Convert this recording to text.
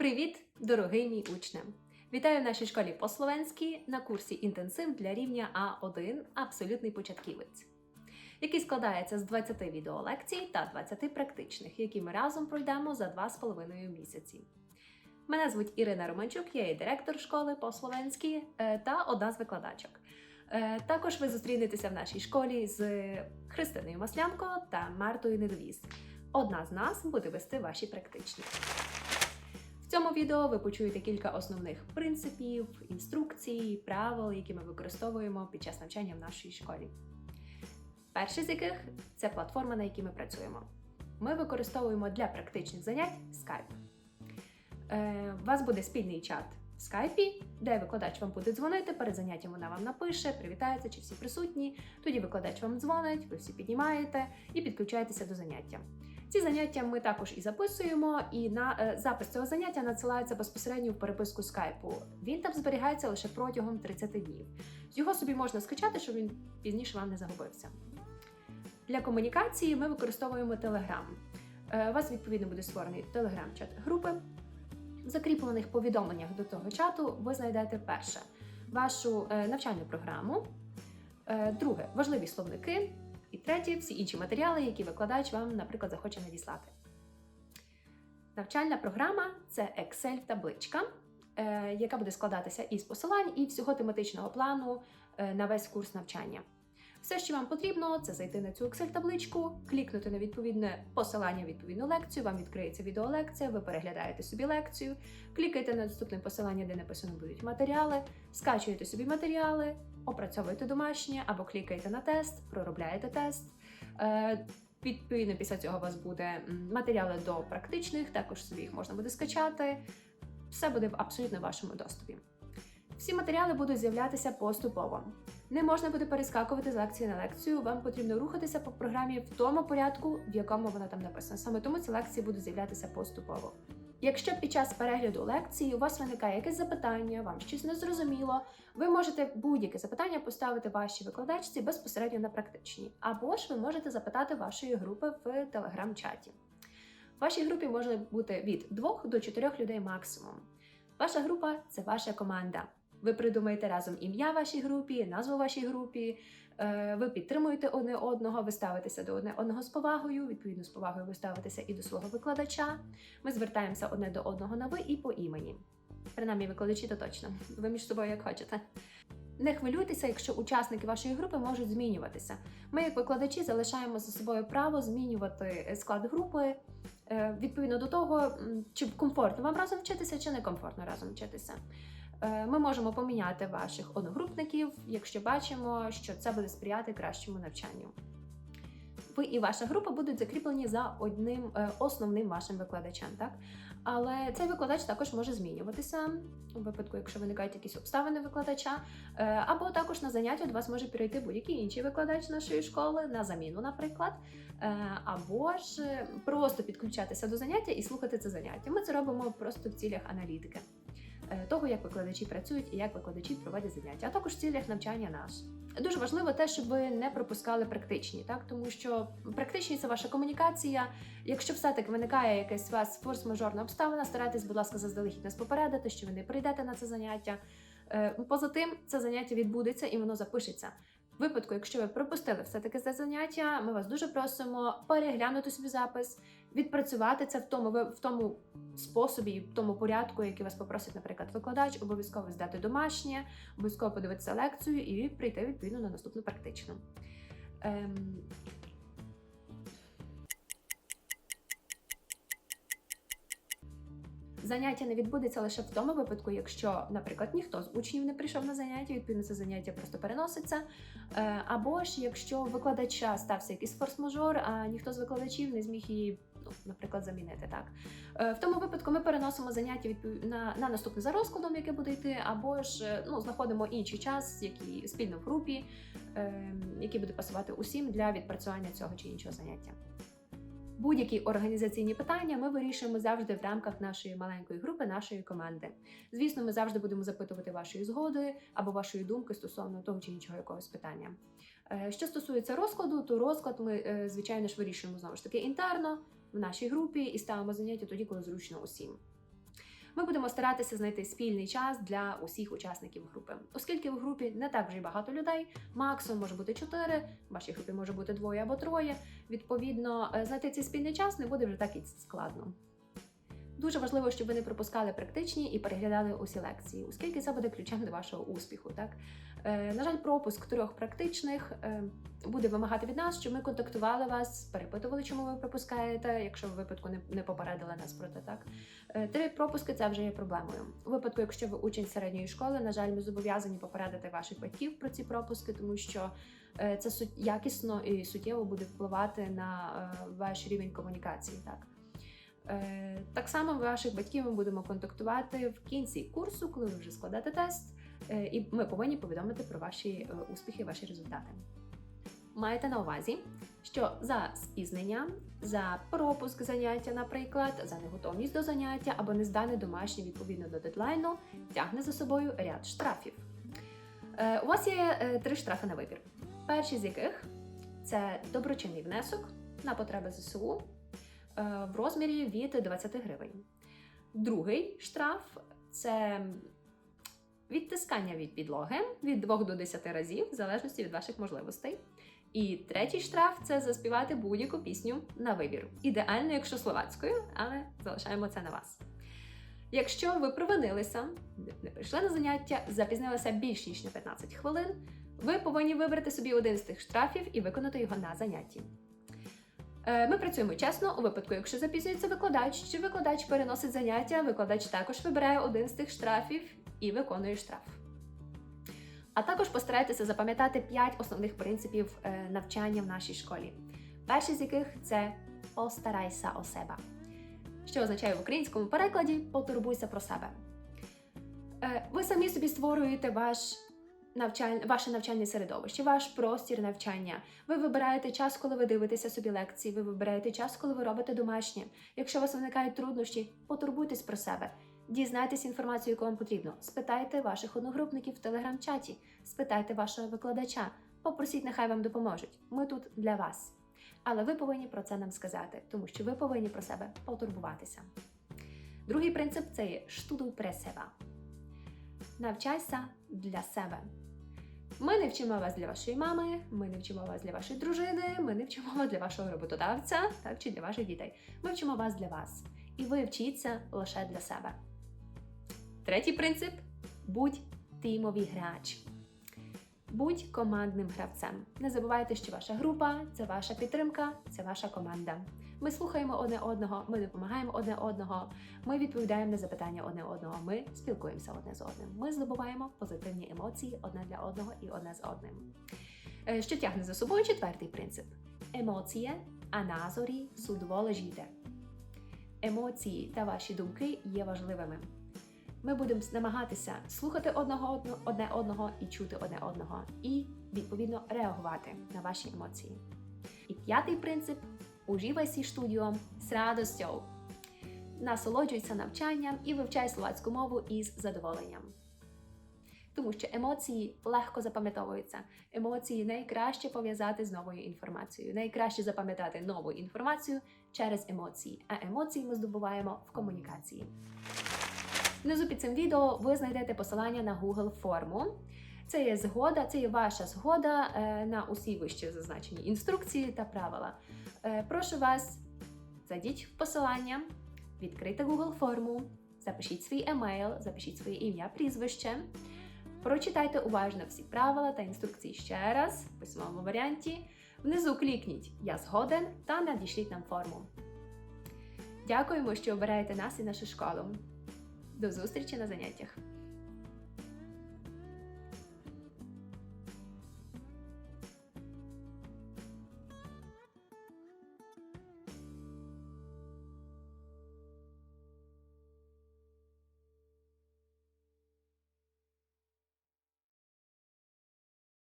Привіт, дорогий мій учне! Вітаю в нашій школі по-словенськи на курсі інтенсив для рівня А1 Абсолютний початківець, який складається з 20 відеолекцій та 20 практичних, які ми разом пройдемо за 2,5 місяці. Мене звуть Ірина Романчук, я є директор школи по-словенськи е, та одна з викладачок. Е, Також ви зустрінетеся в нашій школі з Христиною Маслянко та Мартою Недовіз. Одна з нас буде вести ваші практичні. В цьому відео ви почуєте кілька основних принципів, інструкцій, правил, які ми використовуємо під час навчання в нашій школі. Перший з яких це платформа, на якій ми працюємо. Ми використовуємо для практичних занять Skype. Е, У вас буде спільний чат в скайпі, де викладач вам буде дзвонити, перед заняттям вона вам напише, привітається, чи всі присутні. Тоді викладач вам дзвонить, ви всі піднімаєте і підключаєтеся до заняття. Ці заняття ми також і записуємо, і на е, запис цього заняття надсилається безпосередньо в переписку скайпу. Він там зберігається лише протягом 30 днів. Його собі можна скачати, щоб він пізніше вам не загубився. Для комунікації ми використовуємо Telegram. Е, У вас відповідно буде створений телеграм-чат групи. В закріплених повідомленнях до того чату ви знайдете перше вашу е, навчальну програму, е, друге важливі словники, і третє всі інші матеріали, які викладач вам, наприклад, захоче надіслати. Навчальна програма це Excel-табличка, е, яка буде складатися із посилань і всього тематичного плану е, на весь курс навчання. Все, що вам потрібно, це зайти на цю Excel-табличку, клікнути на відповідне посилання, відповідну лекцію, вам відкриється відеолекція, ви переглядаєте собі лекцію, клікаєте на наступне посилання, де написано будуть матеріали, скачуєте собі матеріали, опрацьовуєте домашнє або клікаєте на тест, проробляєте тест. Е, Відповідно, після цього у вас буде матеріали до практичних, також собі їх можна буде скачати. Все буде в абсолютно вашому доступі. Всі матеріали будуть з'являтися поступово. Не можна буде перескакувати з лекції на лекцію. Вам потрібно рухатися по програмі в тому порядку, в якому вона там написана. Саме тому ці лекції будуть з'являтися поступово. Якщо під час перегляду лекції у вас виникає якесь запитання, вам щось не зрозуміло, ви можете будь-яке запитання поставити вашій викладачці безпосередньо на практичній, або ж ви можете запитати вашої групи в телеграм-чаті. В вашій групі може бути від 2 до 4 людей максимум. Ваша група це ваша команда. Ви придумаєте разом ім'я вашій групі, назву вашій групі, е, ви підтримуєте одне одного, ви ставитеся до одне одного з повагою. Відповідно, з повагою ви ставитеся і до свого викладача. Ми звертаємося одне до одного на ви і по імені. Принаймні, викладачі то точно. Ви між собою як хочете. Не хвилюйтеся, якщо учасники вашої групи можуть змінюватися. Ми, як викладачі, залишаємо за собою право змінювати склад групи е, відповідно до того, чи комфортно вам разом вчитися, чи не комфортно разом вчитися. Е, Ми можемо поміняти ваших одногрупників, якщо бачимо, що це буде сприяти кращому навчанню. Ви і ваша група будуть закріплені за одним е, основним вашим викладачем, так? Але цей викладач також може змінюватися у випадку, якщо виникають якісь обставини викладача, Е, або також на заняття до вас може перейти будь-який інший викладач нашої школи на заміну, наприклад, або ж просто підключатися до заняття і слухати це заняття. Ми це робимо просто в цілях аналітики того, як викладачі працюють і як викладачі проводять заняття, а також в цілях навчання нас. Дуже важливо те, щоб ви не пропускали практичні, так тому що практичні це ваша комунікація. Якщо все-таки виникає якась у вас форс-мажорна обставина, старайтесь, будь ласка, заздалегідь нас попередити, що ви не прийдете на це заняття. Е, Поза тим, це заняття відбудеться і воно запишеться. Випадку, якщо ви пропустили все-таки це заняття, ми вас дуже просимо переглянути собі запис, відпрацювати це в тому в тому способі, в тому порядку, який вас попросить, наприклад, викладач, обов'язково здати домашнє, обов'язково подивитися лекцію і прийти відповідно на наступну практичну. Ем, Заняття не відбудеться лише в тому випадку, якщо, наприклад, ніхто з учнів не прийшов на заняття, відповідно це заняття просто переноситься. Е, Або ж якщо викладача стався якийсь форс-мажор, а ніхто з викладачів не зміг її, ну, наприклад, замінити. Так Е, в тому випадку ми переносимо заняття на, на наступне за розкладом, яке буде йти, або ж е, ну, знаходимо інший час, який спільно в групі, е, який буде пасувати усім для відпрацювання цього чи іншого заняття. Будь-які організаційні питання ми вирішуємо завжди в рамках нашої маленької групи, нашої команди. Звісно, ми завжди будемо запитувати вашої згоди або вашої думки стосовно того чи іншого якогось питання. Е, Що стосується розкладу, то розклад ми, е, звичайно ж, вирішуємо знову ж таки інтерно в нашій групі і ставимо заняття тоді, коли зручно усім. Ми будемо старатися знайти спільний час для усіх учасників групи, оскільки в групі не так вже й багато людей, максимум може бути чотири, в вашій групі може бути двоє або троє. Відповідно, е, знайти цей спільний час не буде вже так і складно. Дуже важливо, щоб ви не пропускали практичні і переглядали усі лекції, оскільки це буде ключем до вашого успіху. Так е, на жаль, пропуск трьох практичних е, буде вимагати від нас, щоб ми контактували вас, перепитували, чому ви пропускаєте, якщо в випадку не, не попередили нас про те. Так Е, три пропуски це вже є проблемою. У випадку, якщо ви учень середньої школи, на жаль, ми зобов'язані попередити ваших батьків про ці пропуски, тому що е, це якісно і суттєво буде впливати на е, ваш рівень комунікації. Так. Е, Так само ваших батьків ми будемо контактувати в кінці курсу, коли ви вже складете тест, е, і ми повинні повідомити про ваші е, успіхи, ваші результати. Маєте на увазі, що за спізнення, за пропуск заняття, наприклад, за неготовність до заняття або не здане домашнє відповідно до дедлайну, тягне за собою ряд штрафів. У вас є три штрафи на вибір. Перший з яких це доброчинний внесок на потреби ЗСУ в розмірі від 20 гривень. Другий штраф це відтискання від підлоги від 2 до 10 разів, в залежності від ваших можливостей. І третій штраф це заспівати будь-яку пісню на вибір. Ідеально, якщо словацькою, але залишаємо це на вас. Якщо ви провинилися, не прийшли на заняття, запізнилися більш ніж на 15 хвилин, ви повинні вибрати собі один з тих штрафів і виконати його на занятті. Е, Ми працюємо чесно у випадку, якщо запізнюється викладач, чи викладач переносить заняття, викладач також вибирає один з тих штрафів і виконує штраф. А також постарайтеся запам'ятати 5 основних принципів е, навчання в нашій школі. Перший з яких це постарайся о себе, що означає в українському перекладі потурбуйся про себе. Е, Ви самі собі створюєте ваш навчаль... ваше навчальне середовище, ваш простір навчання. Ви вибираєте час, коли ви дивитеся собі лекції, ви вибираєте час, коли ви робите домашнє. Якщо у вас виникають труднощі, потурбуйтесь про себе. Дізнайтесь інформацію, яку вам потрібно. Спитайте ваших одногрупників в телеграм-чаті, спитайте вашого викладача, попросіть, нехай вам допоможуть. Ми тут для вас. Але ви повинні про це нам сказати, тому що ви повинні про себе потурбуватися. Другий принцип це є штудуй про себе. Навчайся для себе. Ми не вчимо вас для вашої мами, ми не вчимо вас для вашої дружини, ми не вчимо вас для вашого роботодавця так, чи для ваших дітей. Ми вчимо вас для вас. І ви вчіться лише для себе. Третій принцип будь тимовий грач. Будь командним гравцем. Не забувайте, що ваша група це ваша підтримка, це ваша команда. Ми слухаємо одне одного, ми допомагаємо одне одного, ми відповідаємо на запитання одне одного, ми спілкуємося одне з одним. Ми здобуваємо позитивні емоції одне для одного і одне з одним. Е, Що тягне за собою четвертий принцип: емоції, а назорі су důležité. Емоції та ваші думки є важливими. Ми будемо намагатися слухати одного одне одного і чути одне одного, і відповідно реагувати на ваші емоції. І п'ятий принцип: уживай свій студіо з радостю. Насолоджуйся навчанням і вивчай словацьку мову із задоволенням. Тому що емоції легко запам'ятовуються. Емоції найкраще пов'язати з новою інформацією. Найкраще запам'ятати нову інформацію через емоції, а емоції ми здобуваємо в комунікації. Внизу під цим відео ви знайдете посилання на Google форму. Це є згода, це є ваша згода е, на усі вище зазначені інструкції та правила. Е, Прошу вас, зайдіть в посилання, відкрийте Google форму, запишіть свій емейл, запишіть своє ім'я, прізвище. Прочитайте уважно всі правила та інструкції ще раз в письмовому варіанті. Внизу клікніть Я згоден та надішліть нам форму. Дякуємо, що обираєте нас і нашу школу. До зустрічі на заняттях!